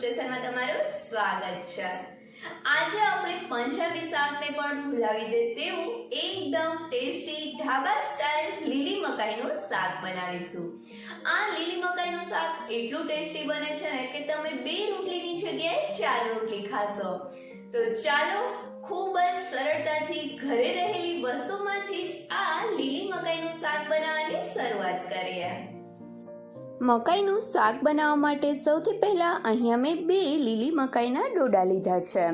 સ્ટેશનમાં તમારું સ્વાગત છે. આજે આપણે પંજાબી શાકને પણ ભૂલાવી દે તેવું એકદમ ટેસ્ટી ઢાબા સ્ટાઇલ લીલી મકાઈનું શાક બનાવીશું. આ લીલી મકાઈનું શાક એટલું ટેસ્ટી બને છે ને કે તમે બે રોટલીની જગ્યાએ ચાર રોટલી ખાશો. તો ચાલો ખૂબ જ સરળતાથી ઘરે રહેલી વસ્તુમાંથી જ આ લીલી મકાઈનું શાક બનાવવાની શરૂઆત કરીએ. મકાઈનું શાક બનાવવા માટે સૌથી પહેલાં અહીંયા મેં બે લીલી મકાઈના ડોડા લીધા છે.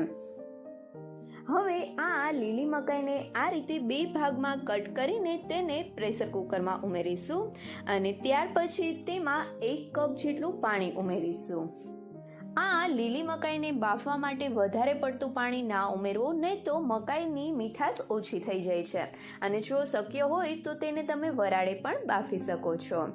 હવે આ લીલી મકાઈને આ રીતે બે ભાગમાં કટ કરીને તેને પ્રેશર કુકરમાં ઉમેરીશું અને ત્યાર પછી તેમાં એક કપ જેટલું પાણી ઉમેરીશું. આ લીલી મકાઈને બાફવા માટે વધારે પડતું પાણી ના ઉમેરવું, નહીં તો મકાઈની મીઠાશ ઓછી થઈ જાય છે. અને જો શક્ય હોય તો તેને તમે વરાળે પણ બાફી શકો છો.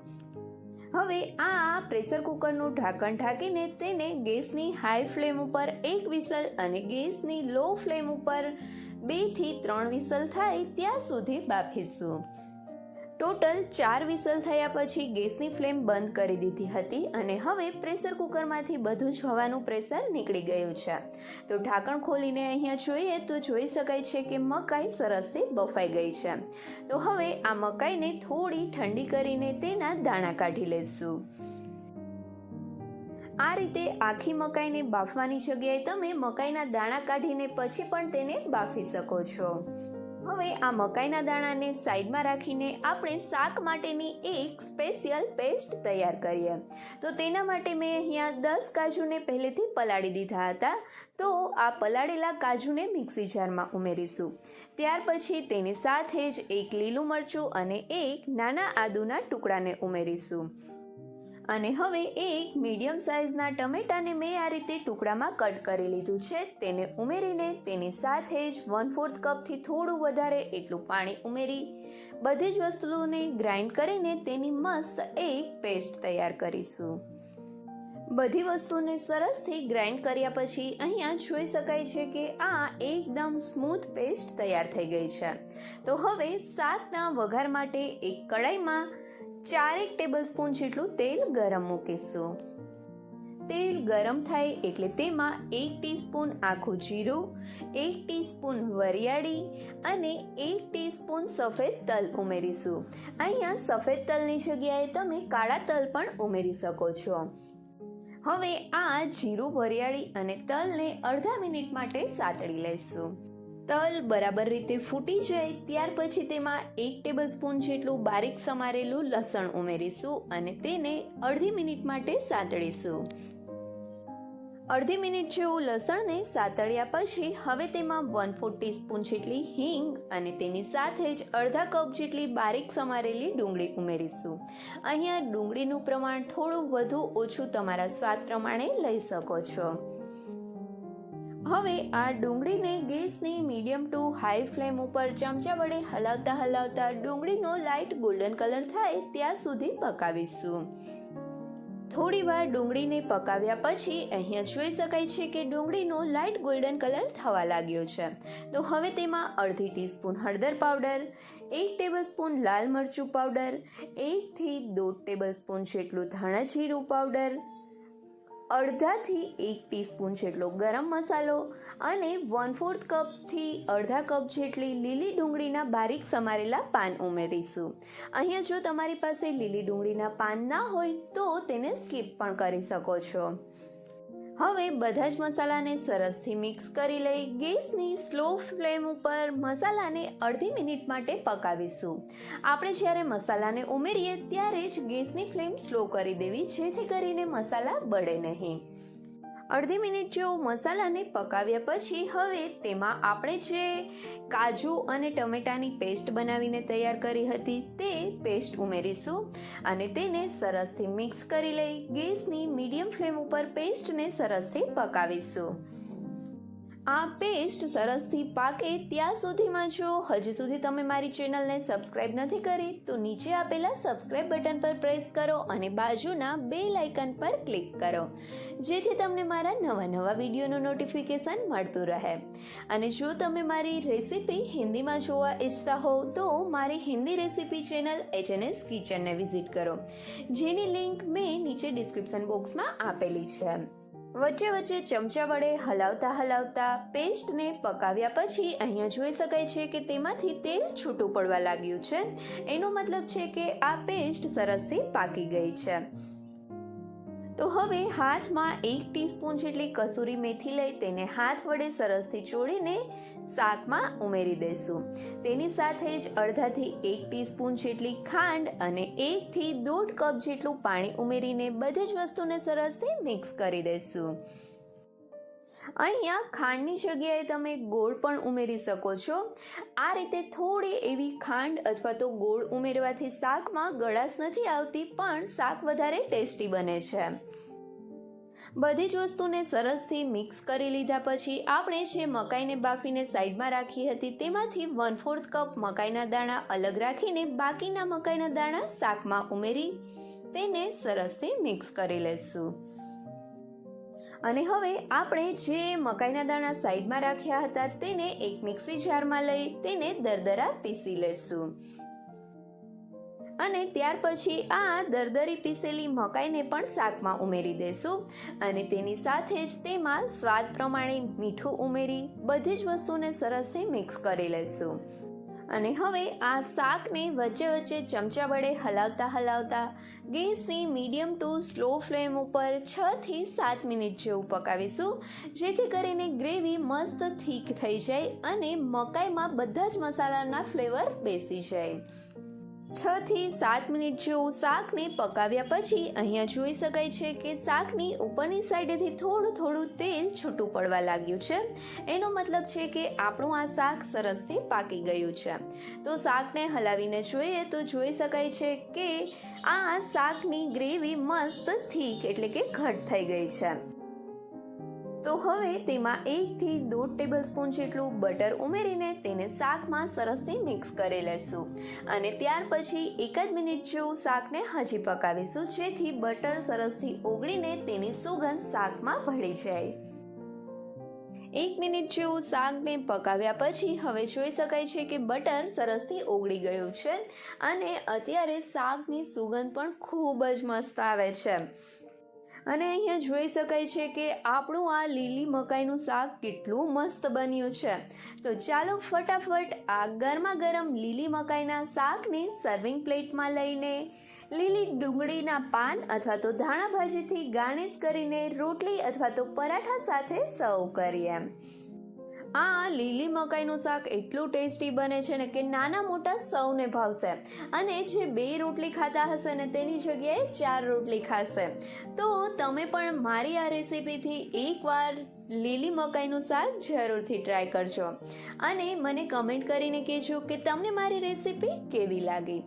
હવે આ પ્રેશર કુકરનું ઢાંકણ ઢાંકીને તેને ગેસની હાઈ ફ્લેમ ઉપર એક વિસલ અને ગેસની લો ફ્લેમ ઉપર બેથી ત્રણ વિસલ થાય ત્યાં સુધી બાફીશું. ટોટલ ચાર વિસલ થયા પછી ગેસની ફ્લેમ બંધ કરી દીધી હતી અને હવે પ્રેશર કુકરમાંથી બધું જ હવાનું પ્રેશર નીકળી ગયું છે. તો ઢાંકણ ખોલીને અહીંયા જોઈએ તો જોઈ શકાય છે કે મકાઈ સરસથી બફાઈ ગઈ છે. તો હવે આ મકાઈને થોડી ઠંડી કરીને તેના દાણા કાઢી લેશું આ રીતે આખી મકાઈને બાફવાની જગ્યાએ તમે મકાઈના દાણા કાઢીને પછી પણ તેને બાફી શકો છો. હવે આ મકાઈના દાણાને સાઈડમાં રાખીને આપણે શાક માટેની એક સ્પેશિયલ પેસ્ટ તૈયાર કરીએ. તો તેના માટે મેં અહીંયા દસ કાજુને પહેલેથી પલાળી દીધા હતા. તો આ પલાળેલા કાજુને મિક્સી જારમાં ઉમેરીશું. ત્યાર પછી તેની સાથે જ એક લીલું મરચું અને એક નાના આદુના ટુકડાને ઉમેરીશું. અને હવે એક મીડિયમ સાઇઝના ટમેટાને મેં આ રીતે ટુકડામાં કટ કરી લીધું છે. તેને ઉમેરીને તેની સાથે જ વન ફોર્થ કપથી થોડું વધારે એટલું પાણી ઉમેરી, બધી જ વસ્તુઓને ગ્રાઇન્ડ કરીને તેની મસ્ત એક પેસ્ટ તૈયાર કરીશું. બધી વસ્તુને સરસથી ગ્રાઇન્ડ કર્યા પછી અહીંયા જોઈ શકાય છે કે આ એકદમ સ્મૂથ પેસ્ટ તૈયાર થઈ ગઈ છે. તો હવે શાકના વઘાર માટે એક કડાઈમાં ચારેક ટેબલ સ્પૂન જેટલું તેલ ગરમ મૂકીશું. તેલ ગરમ થાય એટલે તેમાં એક ટીસ્પૂન આખું જીરું, એક ટીસ્પૂન વરિયાળી અને એક ટીસ્પૂન સફેદ તલ ઉમેરીશું. અહીંયા સફેદ તલની જગ્યાએ તમે કાળા તલ પણ ઉમેરી શકો છો. હવે આ જીરું, વરિયાળી અને તલને અડધા મિનિટ માટે સાતળી લઈશું. તલ બરાબર રીતે ફૂટી જાય, ત્યાર પછી તેમાં એક ટેબલ સ્પૂન જેટલું બારીક સમારેલું લસણ ઉમેરીશું અને તેને અડધી મિનિટ માટે સાતળીશું. અડધી મિનિટ જેવું લસણને સાતળ્યા પછી હવે તેમાં વન ફોર ટીસ્પૂન જેટલી હિંગ અને તેની સાથે જ અડધા કપ જેટલી બારીક સમારેલી ડુંગળી ઉમેરીશું. અહીંયા ડુંગળીનું પ્રમાણ થોડું વધુ ઓછું તમારા સ્વાદ પ્રમાણે લઈ શકો છો. હવે આ ડુંગળીને ગેસની મીડિયમ ટુ હાઈ ફ્લેમ ઉપર ચમચા વડે હલાવતા હલાવતા ડુંગળીનો લાઇટ ગોલ્ડન કલર થાય ત્યાં સુધી પકાવીશું. થોડી વાર ડુંગળીને પકાવ્યા પછી અહીંયા જોઈ શકાય છે કે ડુંગળીનો લાઇટ ગોલ્ડન કલર થવા લાગ્યો છે. તો હવે તેમાં અડધી ટીસ્પૂન હળદર પાવડર, એક ટેબલ સ્પૂન લાલ મરચું પાવડર એકથી દોઢ ટેબલ સ્પૂન જેટલું ધાણા જીરું પાવડર અડધાથી એક ટીસ્પૂન જેટલો ગરમ મસાલો અને વન ફોર્થ કપથી અડધા કપ જેટલી લીલી ડુંગળીના બારીક સમારેલા પાન ઉમેરીશું. અહીંયા જો તમારી પાસે લીલી ડુંગળીના પાન ના હોય તો તેને સ્કીપ પણ કરી શકો છો. હવે બધા જ મસાલાને સરસથી મિક્સ કરી લઈ ગેસની સ્લો ફ્લેમ ઉપર મસાલાને અડધી મિનિટ માટે પકાવીશું. આપણે જ્યારે મસાલાને ઉમેરીએ ત્યારે જ ગેસની ફ્લેમ સ્લો કરી દેવી, જેથી કરીને મસાલા બળે નહીં. અડધી મિનિટ જેવો મસાલાને પકાવ્યા પછી હવે તેમાં આપણે જે કાજુ અને ટમેટાની પેસ્ટ બનાવીને તૈયાર કરી હતી તે પેસ્ટ ઉમેરીશું અને તેને સરસથી મિક્સ કરી લઈ ગેસની મીડિયમ ફ્લેમ ઉપર પેસ્ટને સરસથી પકાવીશું. આ પેસ્ટ સરસથી પાકે ત્યાં સુધીમાં જો હજી સુધી તમે મારી ચેનલને સબસ્ક્રાઇબ નથી કરી તો નીચે આપેલા સબસ્ક્રાઇબ બટન પર પ્રેસ કરો અને બાજુના બે લાઇકન પર ક્લિક કરો. જેથી તમને મારા નવા નવા વિડીયોનું નોટિફિકેશન મળતું રહે. અને જો તમે મારી રેસીપી હિન્દીમાં જોવા ઈચ્છતા હોવ તો મારી હિન્દી રેસીપી ચેનલ એચએનએસ કિચનને વિઝિટ કરો. જેની લિંક મેં નીચે ડિસ્ક્રિપ્શન બોક્સમાં આપેલી છે. વચ્ચે વચ્ચે ચમચા વડે હલાવતા હલાવતા પેસ્ટને પકાવ્યા પછી અહીંયા જોઈ શકાય છે કે તેમાંથી તેલ છૂટું પડવા લાગ્યું છે. એનો મતલબ છે કે આ પેસ્ટ સરસથી પાકી ગઈ છે. તો હવે હાથમાં એક ટીસ્પૂન જેટલી કસૂરી મેથી લઈ તેને હાથ વડે સરસથી ચોળીને શાકમાં ઉમેરી દઈશું. તેની સાથે જ અડધાથી એક ટીસ્પૂન જેટલી ખાંડ અને એકથી દોઢ કપ જેટલું પાણી ઉમેરીને બધી જ વસ્તુને સરસથી મિક્સ કરી દઈશું. અહીંયા ખાંડની જગ્યાએ તમે ગોળ પણ ઉમેરી શકો છો. આ રીતે થોડી એવી ખાંડ અથવા તો ગોળ ઉમેરવાથી શાકમાં ગળાશ નથી આવતી, પણ શાક વધારે ટેસ્ટી બને છે. બધી જ વસ્તુને સરસથી મિક્સ કરી લીધા પછી આપણે જે મકાઈને બાફીને સાઈડમાં રાખી હતી તેમાંથી વન ફોર્થ કપ મકાઈના દાણા અલગ રાખીને બાકીના મકાઈના દાણા શાકમાં ઉમેરી તેને સરસથી મિક્સ કરી લઈશું અને હવે આપણે જે મકાઈના દાણા સાઈડમાં રાખ્યા હતા તેને એક મિક્સી જારમાં લઈ તેને દરદરા પીસી લેશું. અને ત્યાર પછી આ દરદરી પીસેલી મકાઈને પણ શાકમાં ઉમેરી દેશું અને તેની સાથે જ તેમાં સ્વાદ પ્રમાણે મીઠું ઉમેરી બધી જ વસ્તુને સરસથી મિક્સ કરી લેશું. અને હવે આ શાકને વચ્ચે વચ્ચે ચમચા વડે હલાવતા હલાવતા ગેસની મીડિયમ ટુ સ્લો ફ્લેમ ઉપર છ થી સાત મિનિટ જેવું પકાવીશું. જેથી કરીને ગ્રેવી મસ્ત થીક થઈ જાય અને મકાઈમાં બધા જ મસાલાના ફ્લેવર બેસી જાય. છ થી સાત મિનિટ જેવું શાકને પકાવ્યા પછી અહીંયા જોઈ શકાય છે કે શાકની ઉપરની સાઈડેથી થોડું થોડું તેલ છૂટું પડવા લાગ્યું છે. એનો મતલબ છે કે આપણું આ શાક સરસથી પાકી ગયું છે. તો શાકને હલાવીને જોઈએ તો જોઈ શકાય છે કે આ શાકની ગ્રેવી મસ્ત, થીક એટલે કે ઘટ થઈ ગઈ છે. તો હવે તેમાં એકથી દોઢ ટેબલ સ્પૂન જેટલું બટર ઉમેરીને તેને શાકમાં સરસથી મિક્સ કરી લેશું. અને ત્યાર પછી એક જ મિનિટ જેવું શાકને હજી પકાવીશું, જેથી બટર સરસથી ઓગળીને તેની સુગંધ શાકમાં ભળી જાય. એક મિનિટ જેવું શાકને પકાવ્યા પછી હવે જોઈ શકાય છે કે બટર સરસથી ઓગળી ગયું છે અને અત્યારે શાકની સુગંધ પણ ખૂબ જ મસ્ત આવે છે. અને અહીંયા જોઈ શકાય છે કે આપણું આ લીલી મકાઈનું શાક કેટલું મસ્ત બન્યું છે. તો ચાલો ફટાફટ આ ગરમા ગરમ લીલી મકાઈના શાકને સર્વિંગ પ્લેટમાં લઈને લીલી ડુંગળીના પાન અથવા તો ધાણા ભાજીથી ગાર્નિશ કરીને રોટલી અથવા તો પરાઠા સાથે સર્વ કરીએ. આ લીલી મકાઈનું શાક એટલું ટેસ્ટી બને છે ને કે નાના મોટા સૌને ભાવશે. અને જે બે રોટલી ખાતા હશે ને તેની જગ્યાએ ચાર રોટલી ખાશે. તો તમે પણ મારી આ રેસીપીથી એકવાર લીલી મકાઈનું શાક જરૂરથી ટ્રાય કરજો. અને મને કમેન્ટ કરીને કહેજો કે તમને મારી રેસીપી કેવી લાગી.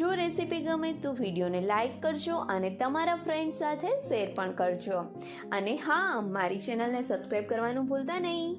જો રેસીપી ગમે તો વિડીયોને લાઇક કરજો અને તમારા ફ્રેન્ડ સાથે શેર પણ કરજો. અને હા, મારી ચેનલને સબસ્ક્રાઈબ કરવાનું ભૂલતા નહીં.